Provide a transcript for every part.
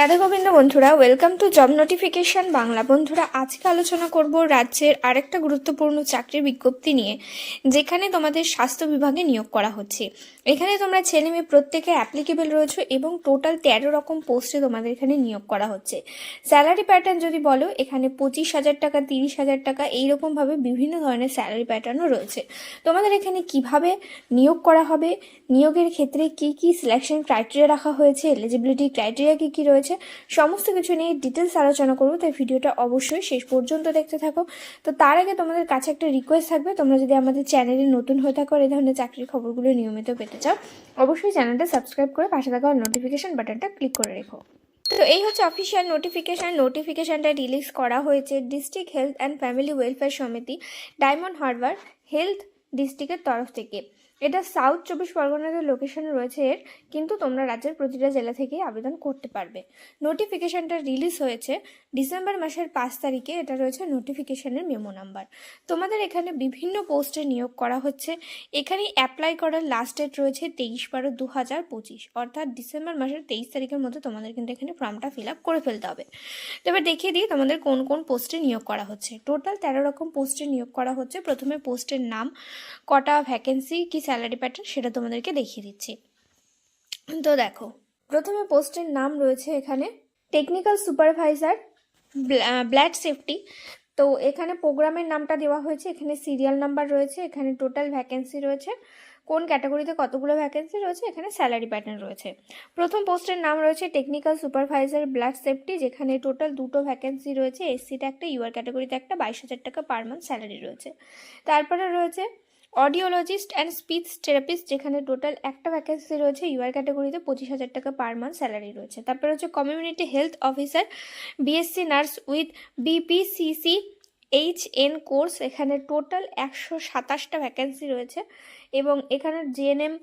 রাধা গোবিন্দ বন্ধুরা welcome to job notification Bangla. বন্ধুরা, আজকে আলোচনা করব রাজ্যের আরেকটা গুরুত্বপূর্ণ চাকরির বিজ্ঞপ্তি নিয়ে, যেখানে তোমাদের স্বাস্থ্য বিভাগে নিয়োগ করা হচ্ছে। এখানে তোমরা ছেলে মেয়ে প্রত্যেকে অ্যাপ্লিকেবল রয়েছে এবং টোটাল তেরো রকম পোস্টে তোমাদের এখানে নিয়োগ করা হচ্ছে। স্যালারি প্যাটার্ন যদি বলো, এখানে পঁচিশ হাজার টাকা, তিরিশ হাজার টাকা, এইরকমভাবে বিভিন্ন ধরনের স্যালারি প্যাটার্নও রয়েছে। তোমাদের এখানে কীভাবে নিয়োগ করা হবে, নিয়োগের ক্ষেত্রে কি কি সিলেকশন ক্রাইটেরিয়া রাখা হয়েছে এলিজিবিলিটি ক্রাইটেরিয়া কি কি রয়েছে সমস্ত কিছু নিয়ে ডিটেলস আলোচনা করব, তাই ভিডিওটা অবশ্যই শেষ পর্যন্ত দেখতে থাকো। তো তার আগে তোমাদের কাছে একটা রিকোয়েস্ট থাকবে, তোমরা যদি আমাদের চ্যানেলে নতুন হয়ে থাকো এই ধরনের চাকরির খবরগুলো নিয়মিত পেতে চাও, অবশ্যই চ্যানেলটা সাবস্ক্রাইব করে পাশে থাকা নোটিফিকেশন বাটনটা ক্লিক করে রেখো। তো এই হচ্ছে অফিসিয়াল নোটিফিকেশান নোটিফিকেশানটা রিলিজ করা হয়েছে district health and family welfare সমিতি ডায়মন্ড হারবার হেলথ ডিস্ট্রিক্টের তরফ থেকে। এটা সাউথ চব্বিশ পরগনার লোকেশন রয়েছে এর, কিন্তু তোমরা রাজ্যের প্রতিটা জেলা থেকেই আবেদন করতে পারবে। নোটিফিকেশানটা রিলিজ হয়েছে ডিসেম্বর মাসের পাঁচ তারিখে এটা রয়েছে নোটিফিকেশানের মেমো নাম্বার তোমাদের এখানে বিভিন্ন পোস্টে নিয়োগ করা হচ্ছে। এখানে অ্যাপ্লাই করার লাস্ট ডেট রয়েছে তেইশ বারো দু হাজার পঁচিশ, অর্থাৎ ডিসেম্বর মাসের তেইশ তারিখের মধ্যে তোমাদের কিন্তু এখানে ফর্মটা ফিল আপ করে ফেলতে হবে। এবার দেখিয়ে দিই তোমাদের কোন কোন পোস্টে নিয়োগ করা হচ্ছে। টোটাল তেরো রকম পোস্টে নিয়োগ করা হচ্ছে। প্রথমে পোস্টের নাম, কটা ভ্যাকেন্সি কি স্যালারি প্যাটার্ন সেটা তোমাদেরকে দেখিয়ে দিচ্ছি। তো দেখো, প্রথমে পোস্টের নাম রয়েছে এখানে টেকনিক্যাল সুপারভাইজার ব্লাড সেফটি তো এখানে প্রোগ্রামের নামটা দেওয়া হয়েছে, এখানে সিরিয়াল নাম্বার রয়েছে, এখানে টোটাল ভ্যাকেন্সি রয়েছে, কোন ক্যাটাগরিতে কতগুলো ভ্যাকেন্সি রয়েছে, এখানে স্যালারি প্যাটার্ন রয়েছে। প্রথম পোস্টের নাম রয়েছে টেকনিক্যাল সুপারভাইজার ব্লাড সেফটি যেখানে টোটাল দুটো ভ্যাকেন্সি রয়েছে এসসিতে একটা ইউআর ক্যাটাগরিতে একটা, বাইশ হাজার টাকা পার মান্থ স্যালারি রয়েছে। তারপরে রয়েছে অডিওলজিস্ট অ্যান্ড স্পিচ থেরাপিস্ট যেখানে টোটাল একটা ভ্যাকেন্সি রয়েছে ইউআর ক্যাটাগরিতে পঁচিশ হাজার টাকা পার মান্থ স্যালারি রয়েছে। তারপরে হচ্ছে community health officer BSc nurse with BPCC H N course, এখানে টোটাল একশো সাতাশটা ভ্যাকেন্সি রয়েছে এবং এখানে জিএনএম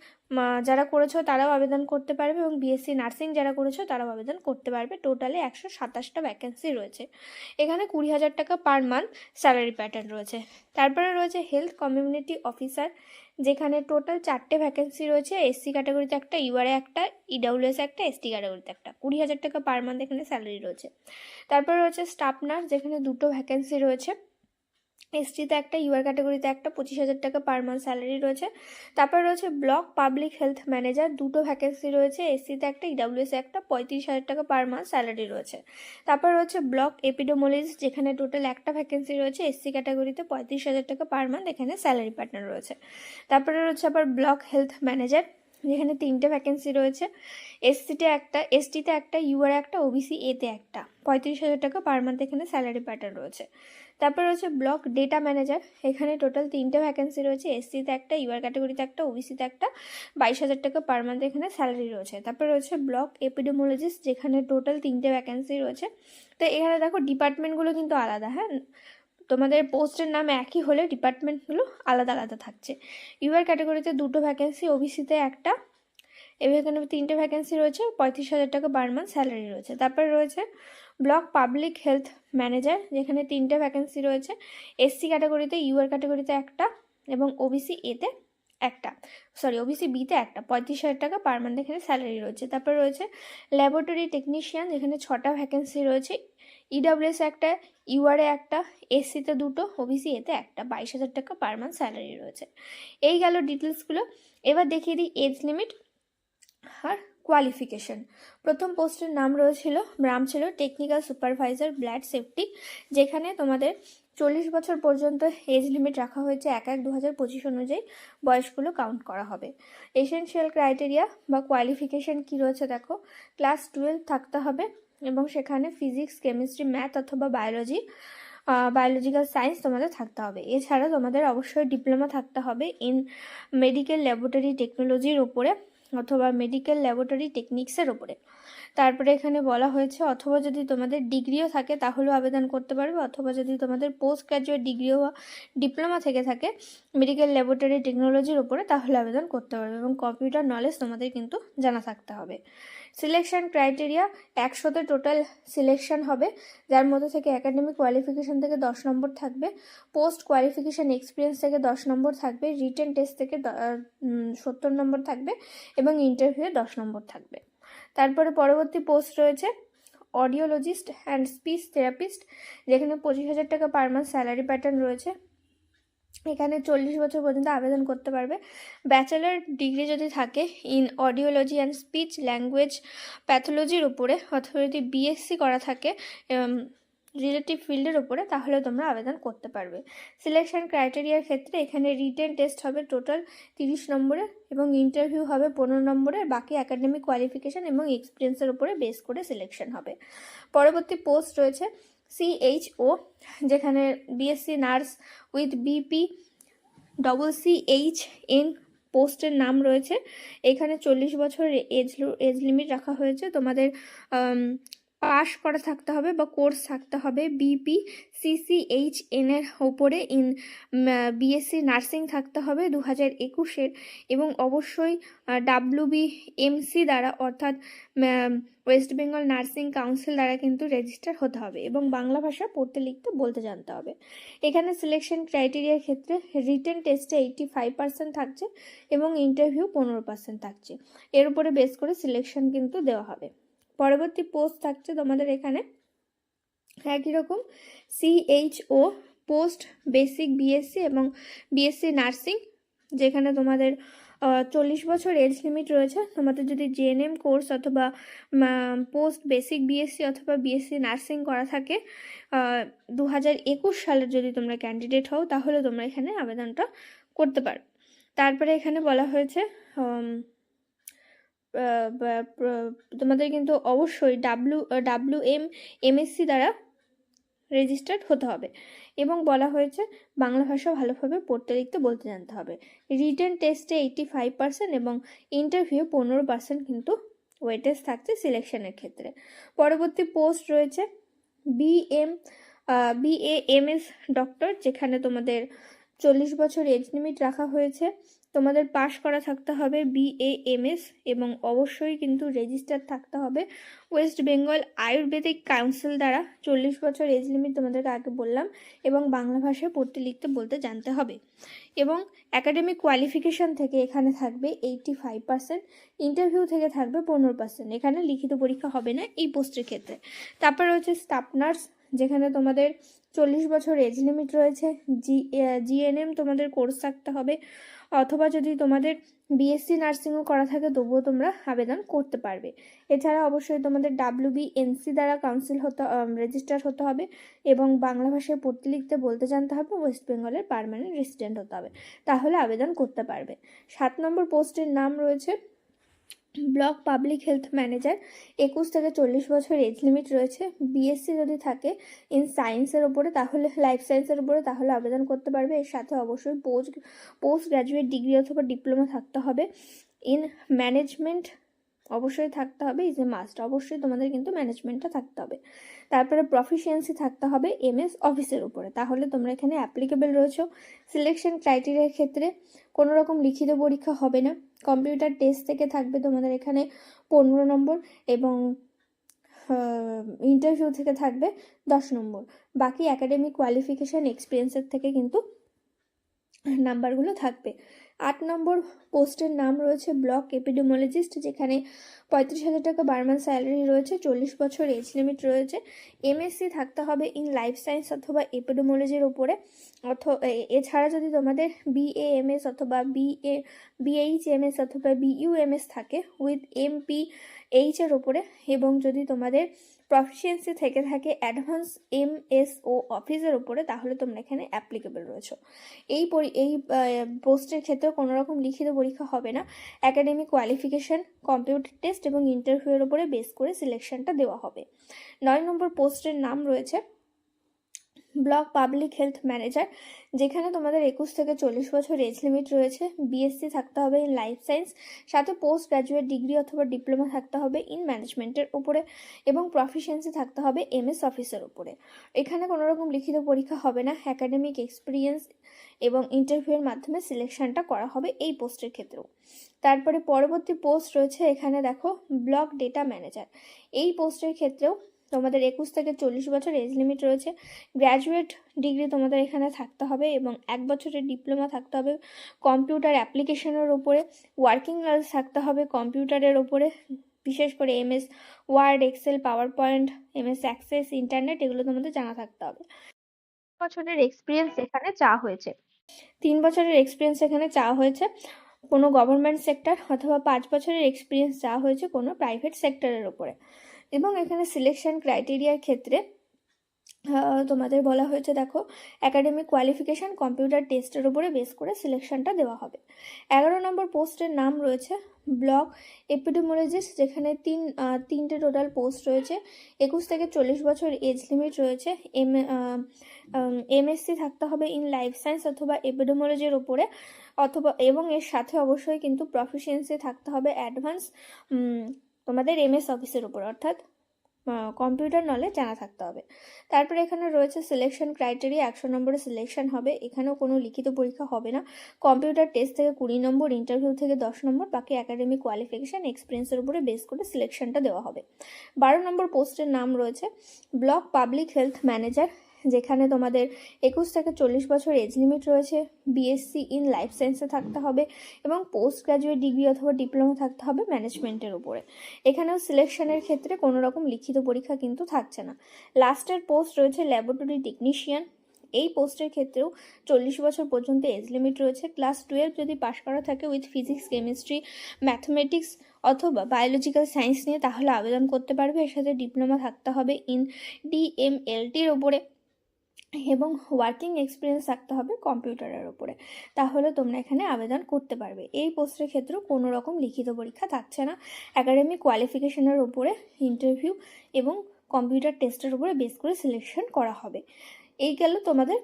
যারা করেছ তারাও আবেদন করতে পারবে এবং বিএসসি নার্সিং যারা করেছ তারাও আবেদন করতে পারবে। টোটালে একশো সাতাশটা ভ্যাকেন্সি রয়েছে। এখানে কুড়ি হাজার টাকা পার মান্থ স্যালারি প্যাটার্ন রয়েছে। তারপরে রয়েছে হেলথ কমিউনিটি অফিসার যেখানে টোটাল চারটে ভ্যাকেন্সি রয়েছে এসসি ক্যাটাগরিতে একটা ইউআরএ একটা ইডাব্লিউএস একটা এসটি ক্যাটাগরিতে একটা। কুড়ি হাজার টাকা পার মান্থ এখানে স্যালারি রয়েছে। তারপর রয়েছে স্টাফ নার্স যেখানে দুটো ভ্যাকেন্সি রয়েছে। এসটিতে একটা ইউআর ক্যাটাগরিতে একটা, পঁচিশ হাজার টাকা পার মান্থ স্যালারি রয়েছে। তারপর রয়েছে ব্লক পাবলিক হেলথ ম্যানেজার দুটো ভ্যাকেন্সি রয়েছে এসসিতে একটা ইডাব্লিউএসে একটা, পঁয়ত্রিশ হাজার টাকা পার মান্থ স্যালারি রয়েছে। তারপর রয়েছে ব্লক এপিডোমোলজিস্ট যেখানে টোটাল একটা ভ্যাকেন্সি রয়েছে, এসসি ক্যাটাগরিতে পঁয়ত্রিশ হাজার টাকা পার মান্থ এখানে স্যালারি প্যাটার্ন রয়েছে। তারপরে রয়েছে আবার ব্লক হেলথ ম্যানেজার যেখানে তিনটে ভ্যাকেন্সি রয়েছে এসসিতে একটা এসটিতে একটা ইউআর একটা ওবিসি এতে একটা। পঁয়ত্রিশ হাজার টাকা পার মান্থ এখানে স্যালারি প্যাটার্ন রয়েছে। তারপর রয়েছে ব্লক ডেটা ম্যানেজার এখানে টোটাল তিনটে ভ্যাকেন্সি রয়েছে এসসিতে একটা ইউআর ক্যাটাগরিতে একটা ওবিসিতে একটা, বাইশ হাজার টাকা পার মান্থ এখানে স্যালারি রয়েছে। তারপর রয়েছে ব্লক এপিডেমোলজিস্ট যেখানে টোটাল তিনটে ভ্যাকেন্সি রয়েছে। তো এখানে দেখো ডিপার্টমেন্টগুলো কিন্তু আলাদা হ্যাঁ? তোমাদের পোস্টের নাম একই হলে ডিপার্টমেন্টগুলো আলাদা আলাদা থাকছে। ইউআর ক্যাটাগরিতে দুটো ভ্যাকেন্সি ওবিসিতে একটা, এখানে তিনটে ভ্যাকেন্সি রয়েছে, পঁয়ত্রিশ হাজার টাকা পার মান্থ স্যালারি রয়েছে। তারপরে রয়েছে ব্লক পাবলিক হেলথ ম্যানেজার যেখানে তিনটে ভ্যাকেন্সি রয়েছে এসসি ক্যাটাগরিতে ইউআর ক্যাটাগরিতে একটা এবং ওবিসি এতে একটা। সরি ওবিসি বিতে একটা, পঁয়ত্রিশ হাজার টাকা পার মান্থ এখানে স্যালারি রয়েছে। তারপর রয়েছে ল্যাবরেটরি টেকনিশিয়ান যেখানে ছটা ভ্যাকেন্সি রয়েছে ইডাব্লিউএস একটা ইউআরএ একটা এসসিতে দুটো ওবিসি এতে একটা। বাইশ হাজার টাকা পার মান্থ স্যালারি রয়েছে। এই গেল ডিটেলসগুলো এবার দেখিয়ে দিই এজ লিমিট আর কোয়ালিফিকেশন প্রথম পোস্টের নাম রয়েছিল নাম ছিল টেকনিক্যাল সুপারভাইজার ব্লাড সেফটি যেখানে তোমাদের চল্লিশ বছর পর্যন্ত এজ লিমিট রাখা হয়েছে এক এক দু হাজার পঁচিশ অনুযায়ী বয়সগুলো কাউন্ট করা হবে। এসেনশিয়াল ক্রাইটেরিয়া বা কোয়ালিফিকেশন কী রয়েছে দেখো। ক্লাস টুয়েলভ থাকতে হবে। এবং সেখানে ফিজিক্স কেমিস্ট্রি ম্যাথ অথবা বায়োলজি বায়োলজিক্যাল সায়েন্স তোমাদের থাকতে হবে। এছাড়া তোমাদের অবশ্যই ডিপ্লোমা থাকতে হবে ইন মেডিকেল ল্যাবরেটরি টেকনোলজির ওপরে অথবা মেডিকেল ল্যাবরেটরি টেকনিক্সের ওপরে। তারপরে এখানে বলা হয়েছে, অথবা যদি তোমাদের ডিগ্রিও থাকে তাহলেও আবেদন করতে পারবে, অথবা যদি তোমাদের পোস্ট গ্র্যাজুয়েট ডিগ্রিও বা ডিপ্লোমা থেকে থাকে মেডিকেল ল্যাবরেটরি টেকনোলজির ওপরে তাহলে আবেদন করতে পারবে এবং কম্পিউটার নলেজ তোমাদের কিন্তু জানা থাকতে হবে। সিলেকশন ক্রাইটেরিয়া একশোতে টোটাল সিলেকশন হবে, যার মধ্যে থেকে একাডেমিক কোয়ালিফিকেশান থেকে দশ নম্বর থাকবে পোস্ট কোয়ালিফিকেশান এক্সপিরিয়েন্স থেকে দশ নম্বর থাকবে রিটেন টেস্ট থেকে সত্তর নম্বর থাকবে এবং ইন্টারভিউয়ে দশ নম্বর থাকবে। তারপরে পরবর্তী পোস্ট রয়েছে অডিওলজিস্ট অ্যান্ড স্পিচ থেরাপিস্ট যেখানে পঁচিশ হাজার টাকা পার মান্থ স্যালারি প্যাটার্ন রয়েছে। এখানে চল্লিশ বছর পর্যন্ত আবেদন করতে পারবে। ব্যাচেলার ডিগ্রি যদি থাকে in audiology and speech language প্যাথোলজির উপরে অথবা যদি বিএসসি করা থাকে রিলেটিভ ফিল্ডের উপরে, তাহলে তোমরা আবেদন করতে পারবে। সিলেকশন ক্রাইটেরিয়ার ক্ষেত্রে এখানে রিটেন টেস্ট হবে টোটাল তিরিশ নম্বরের এবং ইন্টারভিউ হবে পনেরো নম্বরের বাকি একাডেমিক কোয়ালিফিকেশান এবং এক্সপিরিয়েন্সের উপরে বেস করে সিলেকশন হবে। পরবর্তী পোস্ট রয়েছে। সিএইচও যেখানে BSc nurse with BP double C H N পোস্টের নাম রয়েছে। এখানে চল্লিশ বছর এজ এজ লিমিট রাখা হয়েছে। তোমাদের পাস করা থাকতে হবে বা কোর্স থাকতে হবে। বিপি সিসিএইচ এন এর ওপরে ইন বিএসসি নার্সিং থাকতে হবে দু হাজার একুশের এবং অবশ্যই ডাব্লিউ বি এমসি দ্বারা অর্থাৎ ওয়েস্ট বেঙ্গল নার্সিং কাউন্সিল দ্বারা কিন্তু রেজিস্টার হতে হবে এবং বাংলা ভাষা পড়তে, লিখতে, বলতে জানতে হবে। এখানে সিলেকশন ক্রাইটেরিয়ার ক্ষেত্রে রিটেন টেস্টে এইটি ফাইভ পার্সেন্ট থাকছে এবং ইন্টারভিউ পনেরো পার্সেন্ট থাকছে। এর উপরে বেস করে সিলেকশন কিন্তু দেওয়া হবে। পরবর্তী পোস্ট থাকছে তোমাদের এখানে। একই রকম সিএইচও পোস্ট বেসিক বিএসসি এবং বিএসসি নার্সিং যেখানে তোমাদের চল্লিশ বছর এজ লিমিট রয়েছে। তোমাদের যদি জেএনএম কোর্স অথবা পোস্ট বেসিক বিএসসি অথবা বিএসসি নার্সিং করা থাকে দু হাজার একুশ সালের যদি তোমরা ক্যান্ডিডেট হও, তাহলে তোমরা এখানে আবেদনটা করতে পারো। তারপরে এখানে বলা হয়েছে তোমাদের কিন্তু অবশ্যই ডাব্লু ডাব্লু এম এমএসসি দ্বারা রেজিস্টার্ড হতে হবে। এবং বলা হয়েছে বাংলা ভাষা ভালোভাবে পড়তে, লিখতে, বলতে জানতে হবে। রিটেন টেস্টে এইটি ফাইভ পার্সেন্ট এবং ইন্টারভিউ পনেরো পার্সেন্ট কিন্তু ওয়েটেজ থাকছে সিলেকশনের ক্ষেত্রে। পরবর্তী পোস্ট রয়েছে বিএম বিএএমএস ডক্টর যেখানে তোমাদের চল্লিশ বছর এজ লিমিট রাখা হয়েছে। তোমাদের পাশ করা থাকতে হবে বিএএমএস এবং অবশ্যই কিন্তু রেজিস্টার থাকতে হবে ওয়েস্ট বেঙ্গল আয়ুর্বেদিক কাউন্সিল দ্বারা। চল্লিশ বছর এজ লিমিট তোমাদেরকে আগে বললাম এবং বাংলা ভাষায় পড়তে, লিখতে, বলতে, জানতে হবে। এবং একাডেমিক কোয়ালিফিকেশান থেকে এখানে থাকবে এইটটি ফাইভ পার্সেন্ট ইন্টারভিউ থেকে থাকবে পনেরো পার্সেন্ট এখানে লিখিত পরীক্ষা হবে না এই পোস্টের ক্ষেত্রে। তারপর রয়েছে স্টাফ নার্স যেখানে তোমাদের চল্লিশ বছর এজ লিমিট রয়েছে। জি জিএনএম তোমাদের কোর্স থাকতে হবে। অথবা যদি তোমাদের বিএসসি নার্সিংও করা থাকে, তবুও তোমরা আবেদন করতে পারবে। এছাড়া অবশ্যই তোমাদের ডাব্লিউ বিএনসি দ্বারা কাউন্সিল হতে রেজিস্টার হতে হবে এবং বাংলা ভাষায় পড়তে লিখতে বলতে জানতে হবে ওয়েস্ট বেঙ্গলের পারমানেন্ট রেসিডেন্ট হতে হবে। তাহলে আবেদন করতে পারবে। সাত নম্বর পোস্টের নাম রয়েছে ব্লক পাবলিক হেলথ ম্যানেজার। একুশ থেকে চল্লিশ বছর এজ লিমিট রয়েছে। বিএসসি যদি থাকে ইন সায়েন্সের ওপরে, তাহলে লাইফ সায়েন্সের উপরে তাহলে আবেদন করতে পারবে। এর সাথে অবশ্যই পোস্ট পোস্ট গ্র্যাজুয়েট ডিগ্রি অথবা ডিপ্লোমা থাকতে হবে। ইন ম্যানেজমেন্ট অবশ্যই থাকতে হবে ইজ এ মাস্ট অবশ্যই তোমাদের কিন্তু ম্যানেজমেন্টটা থাকতে হবে। তারপরে প্রফিসিয়েন্সি থাকতে হবে এমএস অফিসের উপরে। তাহলে তোমরা এখানে অ্যাপ্লিকেবল রয়েছো। সিলেকশন ক্রাইটেরিয়ার ক্ষেত্রে কোনো রকম লিখিত পরীক্ষা হবে না। কম্পিউটার টেস্ট থেকে থাকবে তোমাদের এখানে পনেরো নম্বর এবং ইন্টারভিউ থেকে থাকবে দশ নম্বর। বাকি একাডেমিক কোয়ালিফিকেশান এক্সপিরিয়েন্সের থেকে কিন্তু নাম্বারগুলো থাকবে। আট নম্বর পোস্টের নাম রয়েছে ব্লক এপিডেমোলজিস্ট, যেখানে পঁয়ত্রিশ হাজার টাকা বারো মান্থ স্যালারি রয়েছে, চল্লিশ বছর এজ লিমিট রয়েছে। এমএসসি থাকতে হবে ইন লাইফ সায়েন্স অথবা এপিডেমোলজির উপরে। অথ এছাড়া যদি তোমাদের বিএ বিএএমএস অথবা বিএ বিএইচ বিএইচএমএস অথবা বিইউএমএস থাকে, উইথ এমপি এইচের ওপরে এবং যদি তোমাদের প্রফিসিয়েন্সি থেকে থাকে অ্যাডভান্স এম এস ও অফিসের উপরে, তাহলে তোমরা এখানে অ্যাপ্লিকেবল রয়েছো। এই এই পোস্টের ক্ষেত্রে কোনো রকম লিখিত পরীক্ষা হবে না। একাডেমিক কোয়ালিফিকেশান কম্পিউটার টেস্ট এবং ইন্টারভিউয়ের উপরে বেস করে সিলেকশনটা দেওয়া হবে। নয় নম্বর পোস্টের নাম রয়েছে ব্লক পাবলিক হেলথ ম্যানেজার, যেখানে তোমাদের একুশ থেকে চল্লিশ বছর এজ লিমিট রয়েছে। বিএসসি থাকতে হবে ইন লাইফ সায়েন্স সাথে পোস্ট গ্র্যাজুয়েট ডিগ্রি অথবা ডিপ্লোমা থাকতে হবে ইন ম্যানেজমেন্টের উপরে এবং প্রফিসিয়েন্সি থাকতে হবে এমএস অফিসের উপরে। এখানে কোনো রকম লিখিত পরীক্ষা হবে না। অ্যাকাডেমিক এক্সপিরিয়েন্স এবং ইন্টারভিউয়ের মাধ্যমে সিলেকশনটা করা হবে এই পোস্টের ক্ষেত্রেও। তারপরে পরবর্তী পোস্ট রয়েছে এখানে দেখো, ব্লক ডেটা ম্যানেজার এই পোস্টের ক্ষেত্রেও তোমাদের একুশ থেকে চল্লিশ বছর এজ লিমিট রয়েছে। গ্র্যাজুয়েট ডিগ্রি তোমাদের এখানে থাকতে হবে এবং এক বছরের ডিপ্লোমা থাকতে হবে কম্পিউটার অ্যাপ্লিকেশনের ওপরে ওয়ার্কিং আওয়ার্স থাকতে হবে কম্পিউটারের ওপরে বিশেষ করে MS Word Excel PowerPoint MS Access internet এগুলো তোমাদের জানা থাকতে হবে। বছরের এক্সপিরিয়েন্স এখানে চা হয়েছে। তিন বছরের এক্সপিরিয়েন্স এখানে চা হয়েছে কোনো গভর্নমেন্ট সেক্টর অথবা পাঁচ বছরের এক্সপিরিয়েন্স চাওয়া হয়েছে কোনো প্রাইভেট সেক্টরের ওপরে এবং এখানে সিলেকশন ক্রাইটেরিয়ার ক্ষেত্রে তোমাদের বলা হয়েছে, দেখো একাডেমিক কোয়ালিফিকেশান কম্পিউটার টেস্টের উপরে বেস করে সিলেকশনটা দেওয়া হবে। এগারো নম্বর পোস্টের নাম রয়েছে ব্লক এপিডেমোলজিস্ট যেখানে তিন তিনটে টোটাল পোস্ট রয়েছে। একুশ থেকে চল্লিশ বছর এজ লিমিট রয়েছে। এম এমএসসি থাকতে হবে ইন লাইফ সায়েন্স অথবা এপিডেমোলজির ওপরে অথবা, এবং এর সাথে অবশ্যই কিন্তু প্রফিসিয়েন্সি থাকতে হবে অ্যাডভান্স তোমাদের এমএস অফিসের উপর, অর্থাৎ কম্পিউটার নলেজ জানা থাকতে হবে। তারপরে এখানে রয়েছে সিলেকশন ক্রাইটেরিয়া একশো নম্বরে সিলেকশন হবে। এখানেও কোনো লিখিত পরীক্ষা হবে না। কম্পিউটার টেস্ট থেকে কুড়ি নম্বর ইন্টারভিউ থেকে দশ নম্বর, বাকি একাডেমিক কোয়ালিফিকেশান এক্সপিরিয়েন্সের উপরে বেস করে সিলেকশনটা দেওয়া হবে। বারো নম্বর পোস্টের নাম রয়েছে ব্লক পাবলিক হেলথ ম্যানেজার যেখানে তোমাদের একুশ থেকে চল্লিশ বছর এজ লিমিট রয়েছে বিএসসি ইন লাইফ সায়েন্সে থাকতে হবে এবং পোস্ট গ্রাজুয়েট ডিগ্রি অথবা ডিপ্লোমা থাকতে হবে ম্যানেজমেন্টের উপরে। এখানেও সিলেকশনের ক্ষেত্রে কোনো রকম লিখিত পরীক্ষা কিন্তু থাকছে না। লাস্টের পোস্ট রয়েছে ল্যাবরেটরি টেকনিশিয়ান এই পোস্টের ক্ষেত্রেও চল্লিশ বছর পর্যন্ত এজ লিমিট রয়েছে। ক্লাস টুয়েলভ যদি পাশ করা থাকে উইথ ফিজিক্স কেমিস্ট্রি ম্যাথমেটিক্স অথবা বায়োলজিক্যাল সায়েন্স নিয়ে, তাহলে আবেদন করতে পারবে। এর সাথে ডিপ্লোমা থাকতে হবে ইন ডিএমএলটির ওপরে এবং ওয়ার্কিং এক্সপিরিয়েন্স থাকতে হবে কম্পিউটারের ওপরে তাহলে তোমরা এখানে আবেদন করতে পারবে। এই পোস্টের ক্ষেত্রেও কোনো রকম লিখিত পরীক্ষা থাকছে না। একাডেমিক কোয়ালিফিকেশনের ওপরে ইন্টারভিউ এবং কম্পিউটার টেস্টের উপরে বেস করে সিলেকশন করা হবে। এই গেল তোমাদের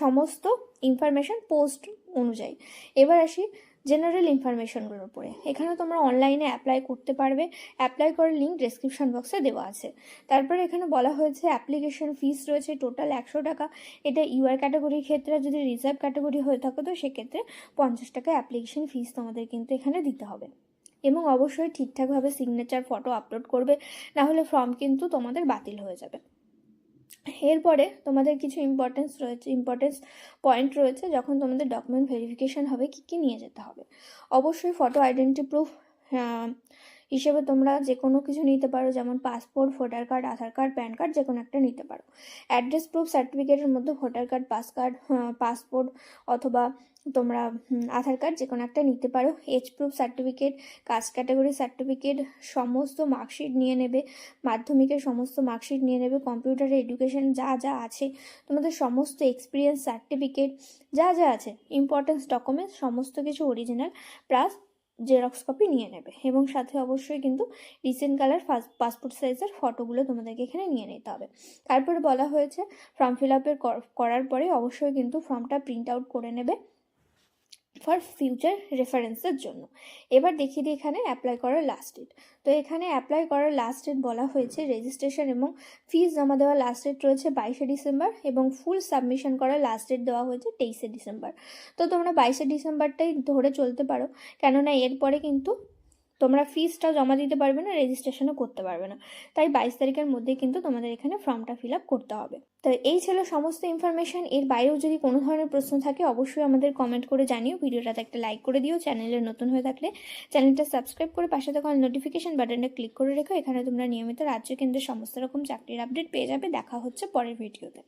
সমস্ত ইনফরমেশান পোস্ট অনুযায়ী। এবার আসি জেনারেল ইনফরমেশনগুলোর উপরে। এখানে তোমরা অনলাইনে অ্যাপ্লাই করতে পারবে। অ্যাপ্লাই করার লিঙ্ক ডেসক্রিপশন বক্সে দেওয়া আছে। তারপরে এখানে বলা হয়েছে অ্যাপ্লিকেশন ফিস রয়েছে টোটাল একশো টাকা। এটা ইউআর ক্যাটাগরির ক্ষেত্রে যদি রিজার্ভ ক্যাটাগরি হয়ে থাকো, তো সেক্ষেত্রে পঞ্চাশ টাকা অ্যাপ্লিকেশন ফিস তোমাদের কিন্তু এখানে দিতে হবে। এবং অবশ্যই ঠিকঠাকভাবে সিগনেচার ফটো আপলোড করবে না হলে ফর্ম কিন্তু তোমাদের বাতিল হয়ে যাবে। এরপরে তোমাদের কিছু ইম্পর্টেন্স রয়েছে ইম্পর্টেন্স পয়েন্ট রয়েছে যখন তোমাদের ডকুমেন্ট ভেরিফিকেশান হবে, কী কী নিয়ে যেতে হবে। অবশ্যই ফটো আইডেন্টি প্রুফ হিসেবে তোমরা যে কোনো কিছু নিতে পারো, যেমন passport voter card Aadhaar card PAN card যে কোনো একটা নিতে পারো। অ্যাড্রেস প্রুফ সার্টিফিকেটের মধ্যে voter card pass card passport অথবা তোমরা আধার কার্ড যে কোনো একটা নিতে পারো। Age proof certificate caste category certificate সমস্ত মার্কশিট নিয়ে নেবে, মাধ্যমিকের সমস্ত মার্কশিট নিয়ে নেবে কম্পিউটারে এডুকেশন যা যা আছে, তোমাদের সমস্ত এক্সপিরিয়েন্স সার্টিফিকেট যা যা আছে ইম্পর্টেন্স ডকুমেন্টস সমস্ত কিছু অরিজিনাল প্লাস জেরক্স কপি নিয়ে নেবে। এবং সাথে অবশ্যই কিন্তু রিসেন্ট কালার পাসপোর্ট সাইজের ফটোগুলো তোমাদেরকে এখানে নিয়ে নিতে হবে। তারপরে বলা হয়েছে ফর্ম ফিল আপের করার পরে অবশ্যই কিন্তু ফর্মটা প্রিন্ট আউট করে নেবে। ফর ফিউচার রেফারেন্সের জন্য। এবার দেখিয়ে দিই এখানে অ্যাপ্লাই করার লাস্ট ডেট তো এখানে অ্যাপ্লাই করার লাস্ট ডেট বলা হয়েছে রেজিস্ট্রেশন এবং ফিস জমা দেওয়ার লাস্ট ডেট রয়েছে বাইশে ডিসেম্বর এবং ফুল সাবমিশন করার লাস্ট ডেট দেওয়া হয়েছে তেইশে ডিসেম্বর। তো তোমরা বাইশে ডিসেম্বরটাই ধরে চলতে পারো। কেননা এরপরে কিন্তু তোমরা ফিসটা জমা দিতে পারবে না রেজিস্ট্রেশনও করতে পারবে না। তাই বাইশ তারিখের মধ্যে কিন্তু তোমাদের এখানে ফর্মটা ফিল আপ করতে হবে। তো এই ছিল সমস্ত ইনফরমেশন এর বাইরেও যদি কোনো ধরনের প্রশ্ন থাকে, অবশ্যই আমাদের কমেন্ট করে জানিও। ভিডিওটাতে একটা লাইক করে দিও। চ্যানেলে নতুন হয়ে থাকলে চ্যানেলটা সাবস্ক্রাইব করে পাশে থাকা নোটিফিকেশন বাটনটা ক্লিক করে রেখো। এখানে তোমরা নিয়মিত রাজ্য কেন্দ্রের সমস্ত রকম চাকরির আপডেট পেয়ে যাবে। দেখা হচ্ছে পরের ভিডিওতে